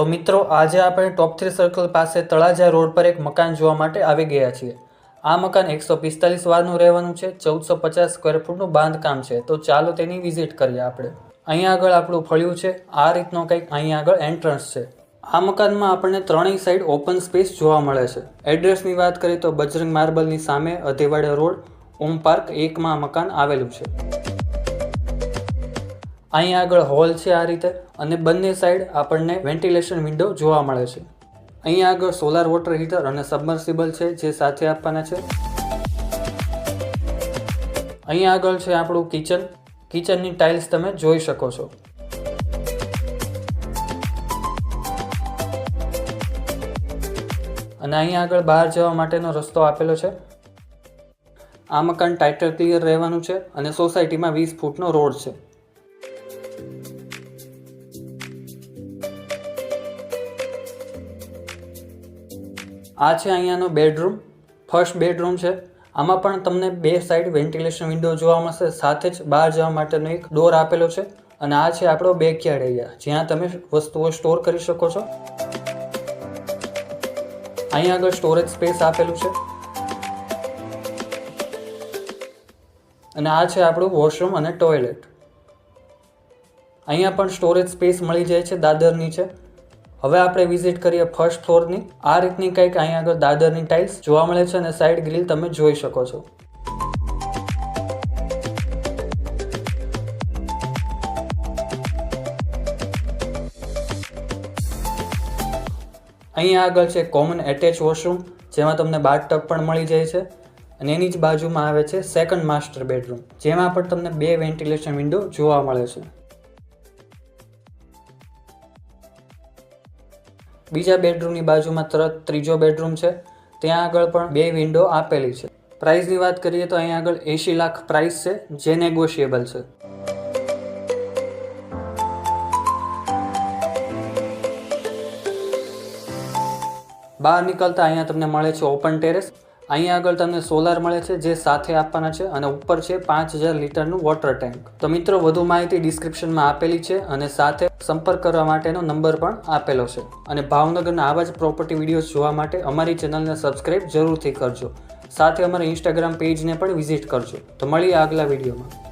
તો મિત્રો, આજે આપણે ટોપ થ્રી સર્કલ પાસે તળાજા રોડ પર એક મકાન જોવા માટે આવી ગયા છીએ. આ મકાન એકસો પિસ્તાલીસ વારનું રહેવાનું છે, ચૌદસો પચાસ સ્ક્વેર ફૂટનું બાંધકામ છે. તો ચાલો તેની વિઝિટ કરીએ આપણે. અહીંયા આગળ આપણું ફળ્યું છે, આ રીતનો કંઈક અહીંયા આગળ એન્ટ્રન્સ છે. આ મકાનમાં આપણને ત્રણેય સાઈડ ઓપન સ્પેસ જોવા મળે છે. એડ્રેસની વાત કરીએ તો બજરંગ માર્બલની સામે અધેવાડા રોડ, ઓમ પાર્ક એકમાં મકાન આવેલું છે. અહીંયા આગળ હોલ છે આ રીતે અને બંને સાઈડ આપણને વેન્ટિલેશન વિન્ડો જોવા મળે છે. અહીંયા આગળ સોલાર વોટર હીટર અને સબમર્સિબલ છે, જે સાથે આપવાના છે. અહીંયા આગળ છે આપણું કિચન કિચનની ટાઇલ્સ તમે જોઈ શકો છો. અને અહીંયા આગળ બહાર જવા માટેનો રસ્તો આપેલો છે. આ મકાન ટાઇટલ ક્લિયર રહેવાનું છે અને સોસાયટીમાં વીસ ફૂટનો રોડ છે. આ છે અહીંયાનો બેડરૂમ, ફર્સ્ટ બેડરૂમ છે. આમાં પણ તમને બે સાઈડ વેન્ટિલેશન વિન્ડો જોવા મળશે, સાથે જ બહાર જવા માટેનો એક ડોર આપેલો છે. અને આ છે આપણો બેકયાર્ડ એરિયા, જ્યાં તમે વસ્તુઓ સ્ટોર કરી શકો છો. અહીંયા આગળ સ્ટોરેજ સ્પેસ આપેલું છે. અને આ છે આપણું વોશરૂમ અને ટોયલેટ. અહીંયા પણ સ્ટોરેજ સ્પેસ મળી જાય છે દાદર નીચે હવે આપણે વિઝિટ કરીએ ફર્સ્ટ ફ્લોરની. આ રીતની કંઈક અહીંયા આગળ દાદરની ટાઇલ્સ જોવા મળે છે અને સાઈડ ગ્રીલ તમે જોઈ શકો છો. અહીંયા આગળ છે કોમન એટેચ વોશરૂમ, જેમાં તમને બાથટબ પણ મળી જાય છે. અને એની જ બાજુમાં આવે છે સેકન્ડ માસ્ટર બેડરૂમ, જેમાં પણ તમને બે વેન્ટિલેશન વિન્ડો જોવા મળે છે. બીજા બેડરૂમની બાજુમાં તરત ત્રીજો બેડરૂમ છે. ત્યાં આગળ પણ બે વિન્ડો આપેલી છે. પ્રાઇસની વાત કરીએ તો અહીંયા આગળ એંશી લાખ પ્રાઇસ છે, જે નેગોશિયેબલ છે. બહાર નીકળતા અહીંયા તમને મળે છે ઓપન ટેરેસ. અહીંયા આગળ તમને સોલાર મળે છે, જે સાથે આપવાના છે અને ઉપર છે પાંચ હજાર લીટરનું વોટર ટેન્ક તો મિત્રો, વધુ માહિતી ડિસ્ક્રિપ્શનમાં આપેલી છે અને સાથે સંપર્ક કરવા માટેનો નંબર પણ આપેલો છે. અને ભાવનગરના આવા જ પ્રોપર્ટી વિડીયોઝ જોવા માટે અમારી ચેનલને સબસ્ક્રાઇબ જરૂરથી કરજો. સાથે અમારા ઇન્સ્ટાગ્રામ પેજને પણ વિઝિટ કરજો. તો મળીએ આગલા વિડીયોમાં